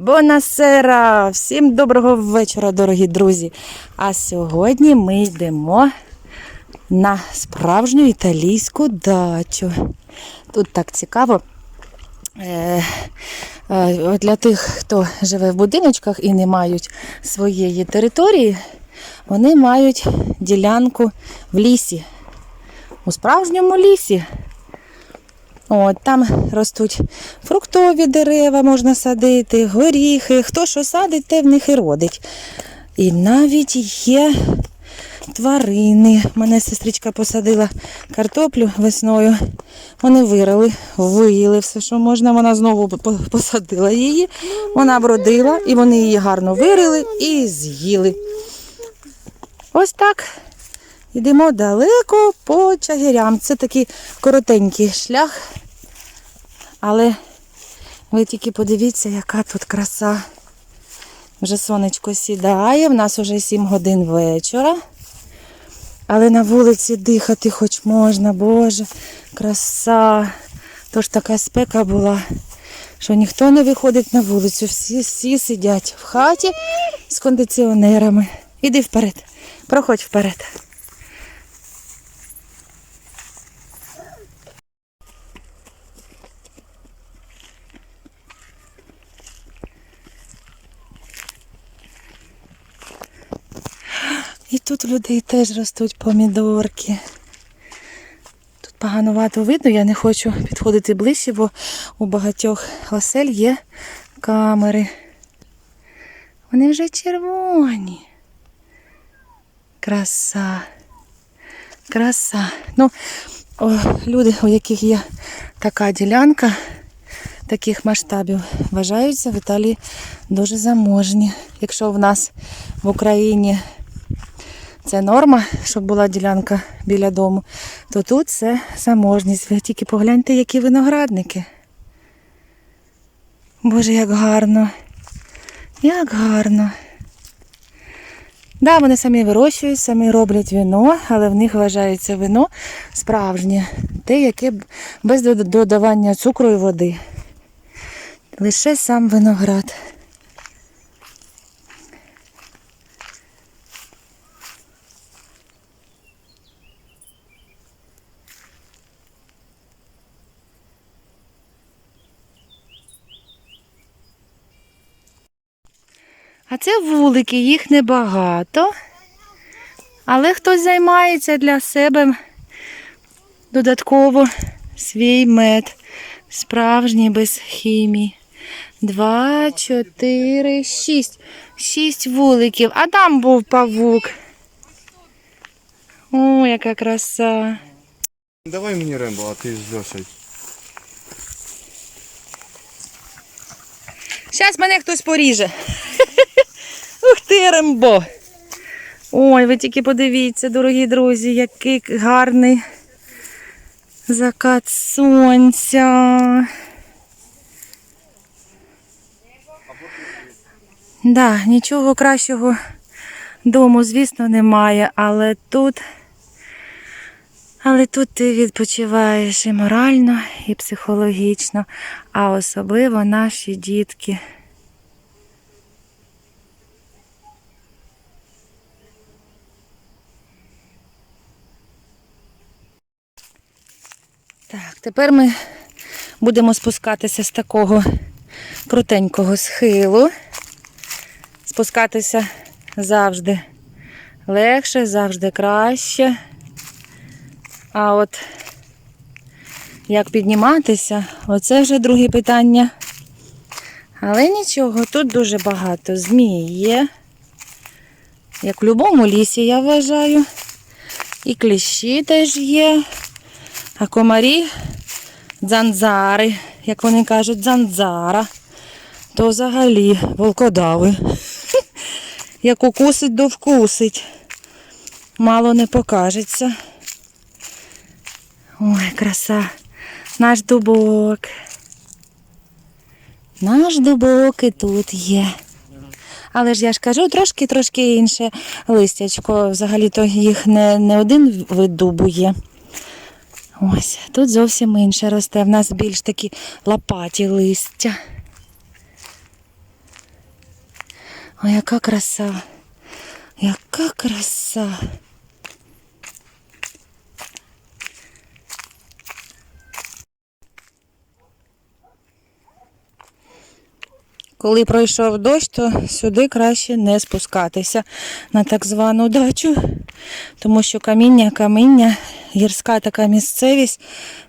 Бонасера! Всім доброго вечора, дорогі друзі. А сьогодні ми йдемо на справжню італійську дачу. Тут так цікаво. Е, е, Для тих, хто живе в будиночках і не мають своєї території, вони мають ділянку в лісі, у справжньому лісі. От, там ростуть фруктові дерева, можна садити, горіхи. Хто що садить, те в них і родить. І навіть є тварини. Мене сестричка посадила картоплю весною. Вони вирили, виїли все, що можна. Вона знову посадила її. Вона вродила, і вони її гарно вирили і з'їли. Ось так. Йдемо далеко по чагирям. Це такий коротенький шлях. Але ви тільки подивіться, яка тут краса. Вже сонечко сідає, в нас вже 7 годин вечора. Але на вулиці дихати хоч можна, Боже, краса. Тож така спека була, що ніхто не виходить на вулицю, всі, всі сидять в хаті з кондиціонерами. Іди вперед, проходь вперед. І тут у людей теж ростуть помідорки. Тут поганувато видно, я не хочу підходити ближче, бо у багатьох осель є камери. Вони вже червоні. Краса. Краса. Ну, о, люди, у яких є така ділянка, таких масштабів, вважаються в Італії дуже заможні. Якщо в нас в Україні це норма, щоб була ділянка біля дому, то тут це заможність. Ви тільки погляньте, які виноградники. Боже, як гарно. Як гарно. Да, вони самі вирощують, самі роблять вино, але в них вважається вино справжнє, те, яке без додавання цукру і води. Лише сам виноград. А це вулики, їх небагато. Але хтось займається для себе додатково свій мед. Справжній без хімії. Два, чотири, шість. Шість вуликів. А там був павук. О, яка краса. Давай мені Рембо, а ти з Льошею. Зараз мене хтось поріже. Ух ти, Рембо. Ой, ви тільки подивіться, дорогі друзі, який гарний закат сонця. Да, нічого кращого дому, звісно, немає, але тут, але тут ти відпочиваєш і морально, і психологічно, а особливо наші дітки. Тепер ми будемо спускатися з такого крутенького схилу. Спускатися завжди легше, завжди краще. А от як підніматися, оце вже друге питання. Але нічого, тут дуже багато змій є. Як в будь-якому лісі, я вважаю. І кліщі теж є. А комарі дзанзари, як вони кажуть, дзанзара, то взагалі волкодави. Як укусить, то вкусить. Мало не покажеться. Ой, краса. Наш дубок. Наш дубок і тут є. Але ж я ж кажу, трошки-трошки інше листячко. Взагалі-то їх не, не один вид дубу є. Ось, тут зовсім інше росте. В нас більш такі лопаті листя. О, яка краса, яка краса. Коли пройшов дощ, то сюди краще не спускатися на так звану дачу, тому що каміння, каміння, гірська така місцевість,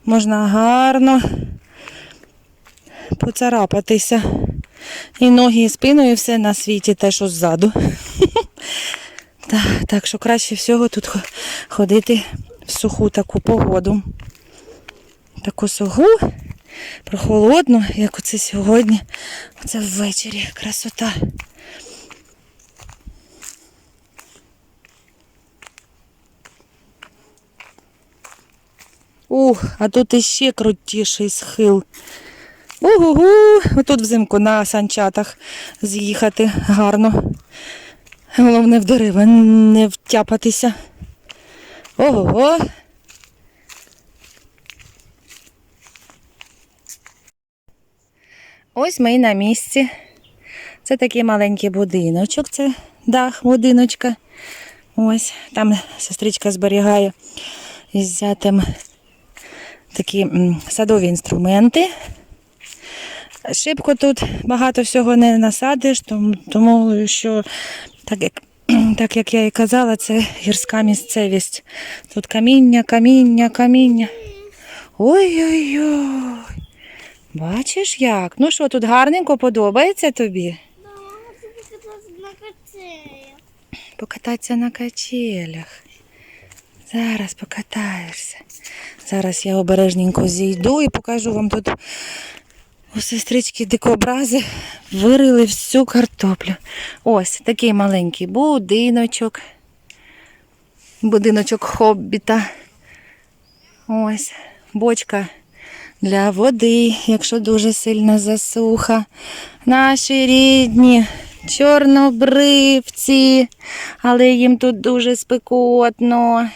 можна гарно поцарапатися. І ноги, і спину, і все на світі те, що ззаду. Так, що краще всього тут ходити в суху таку погоду. Таку суху, прохолодну, як оце сьогодні. Оце ввечері. Красота. Ух, а тут іще крутіший схил. Угу, отут взимку на санчатах з'їхати гарно. Головне в дерева не втяпатися. Ого. Ось ми й на місці. Це такий маленький будиночок, це дах будиночка. Ось там сестричка зберігає із зятем такі садові інструменти. Шибко тут багато всього не насадиш, тому що, так як, так як я і казала, це гірська місцевість. Тут каміння, каміння, каміння. Ой-ой-ой. Бачиш як? Ну що, тут гарненько подобається тобі? Да, мама каталась на качелях. Покататися на качелях. Зараз покатаєшся. Зараз я обережненько зійду і покажу вам тут у сестрички дикобрази вирили всю картоплю. Ось такий маленький будиночок. Будиночок хобіта. Ось бочка для води, якщо дуже сильна засуха. Наші рідні чорнобривці, але їм тут дуже спекотно.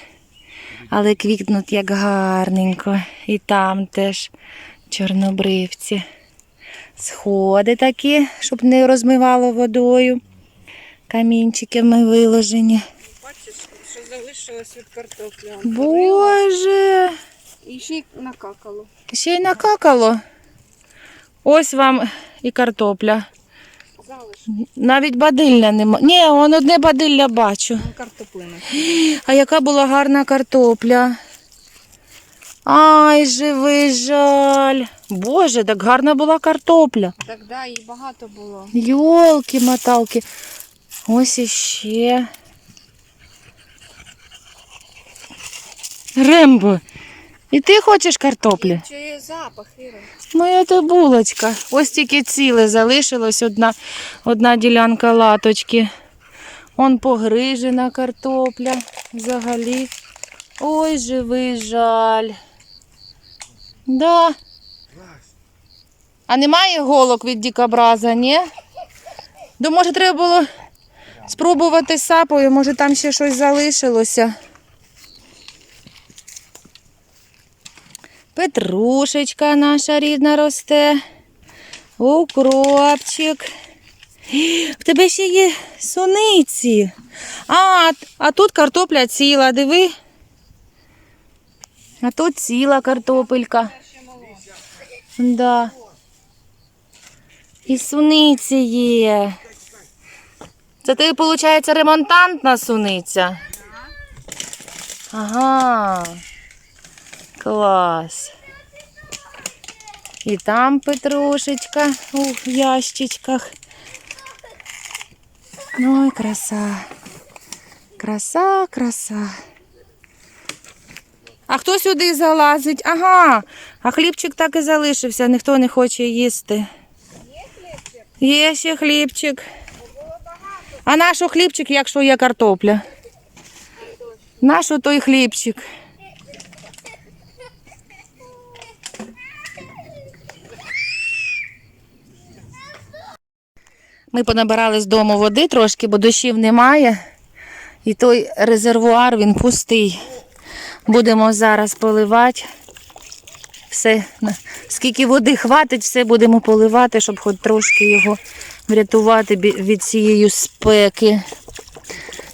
Але квітнуть як гарненько. І там теж чорнобривці. Сходи такі, щоб не розмивало водою. Камінчики ми виложені. Бачиш, що залишилось від картоплі. Боже! І ще накакало. Ще й накакало. Ось вам і картопля. Навіть бадилля нема. Ні, он одне бадилля бачу. Картоплина. А яка була гарна картопля. Ай, живий жаль. Боже, так гарна була картопля. Так, да, і багато було. Йолки-моталки. Ось іще. Рембо, і ти хочеш картоплі? Чує запах, Іра. Моя то булочка. Ось тільки ціле залишилось одна, одна ділянка латочки. Он погрижена картопля взагалі. Ой, живий жаль. Да. А немає голок від дикобраза, ні? То може треба було спробувати сапою, може там ще щось залишилося. Петрушечка наша рідна росте. Укропчик. В тебе ще є суниці. А, а тут картопля ціла, диви. А тут ціла картопелька. Да. І суниці є. Це ти, виходить, ремонтантна суниця? Ага. Клас. І там петрушечка у ящичках. Ой, краса. Краса, краса. А хто сюди залазить? Ага. А хлібчик так і залишився, ніхто не хоче їсти. Є ще хлібчик. А нашу хлібчик, якщо є картопля? Нашу той хлібчик. Ми понабирали з дому води трошки, бо дощів немає. І той резервуар він пустий. Будемо зараз поливати Все, скільки води хватить, все будемо поливати, щоб хоч трошки його врятувати від цієї спеки.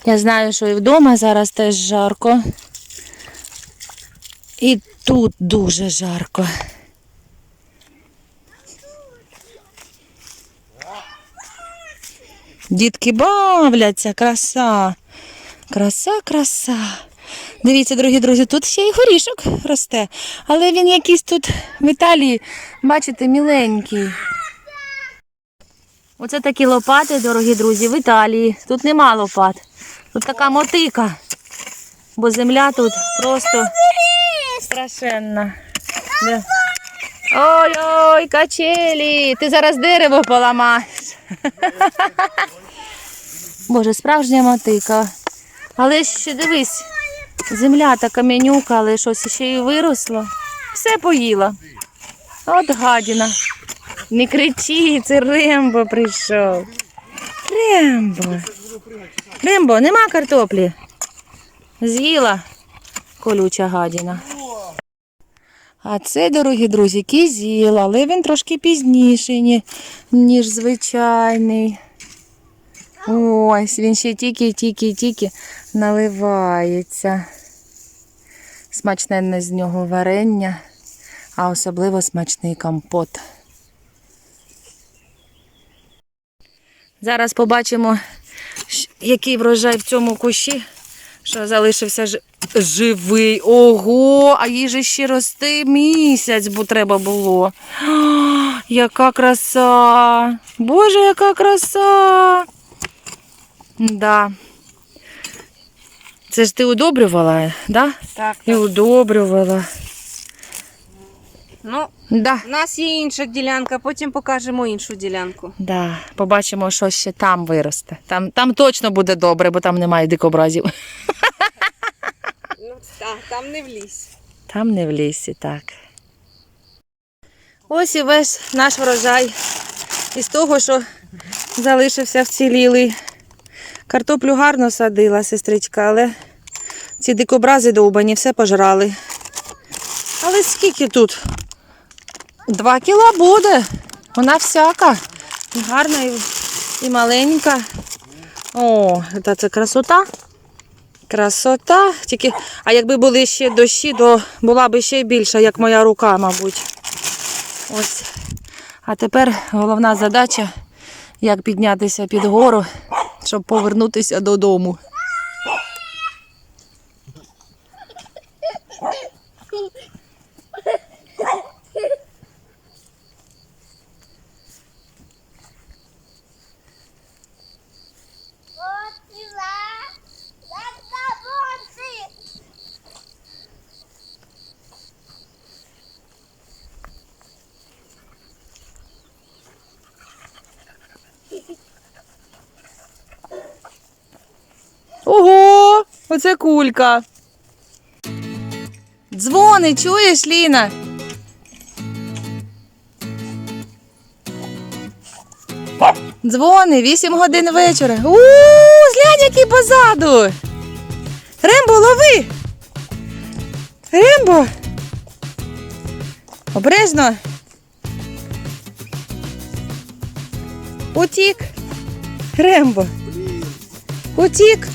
Я знаю, що і вдома зараз теж жарко. І тут дуже жарко. Дітки бавляться, краса. Краса, краса. Дивіться, дорогі друзі, тут ще й горішок росте, але він якийсь тут в Італії, бачите, міленький. Оце такі лопати, дорогі друзі, в Італії. Тут нема лопат. Тут така мотика. Бо земля тут просто страшенна. Ой-ой, качелі! Ти зараз дерево поламаєш. Боже, справжня мотика. Але ще дивись, земля та каменюка, але щось ще й виросло. Все поїла. От гадіна. Не кричи, це Рембо прийшов. Рембо. Рембо, нема картоплі. З'їла колюча гадіна. А це, дорогі друзі, кізіл, але він трошки пізніший, ніж звичайний. Ось, він ще тільки-тільки-тільки наливається. Смачне з нього варення, а особливо смачний компот. Зараз побачимо, який врожай в цьому кущі, що залишився ж... живий. Ого, а їй же ще рости місяць, бо треба було. О, яка краса! Боже, яка краса! Да. Це ж ти удобрювала, да? Так, І удобрювала. Ну, Да. у нас є інша ділянка, потім покажемо іншу ділянку. Да. Побачимо, що ще там виросте. Там, там точно буде добре, бо там немає дикобразів. Ну, так, там не влізь. Там не в лісі, так. Ось і весь наш врожай. Із того, що залишився вцілілий. Картоплю гарно садила, сестричка, але ці дикобрази довбані все пожрали. Але скільки тут? Два кіла буде. Вона всяка. І гарна, і, маленька. О, та це красота. Красота. Тільки, а якби були ще дощі, то була б ще більша, як моя рука, мабуть. Ось. А тепер головна задача, як піднятися під гору, щоб повернутися додому. Ого! Оце кулька. Дзвони, чуєш, Ліна? Дзвони, 8 годин вечора. У, глянь, який позаду. Рембо, лови. Рембо. Обережно. Утік. Рембо. Утік.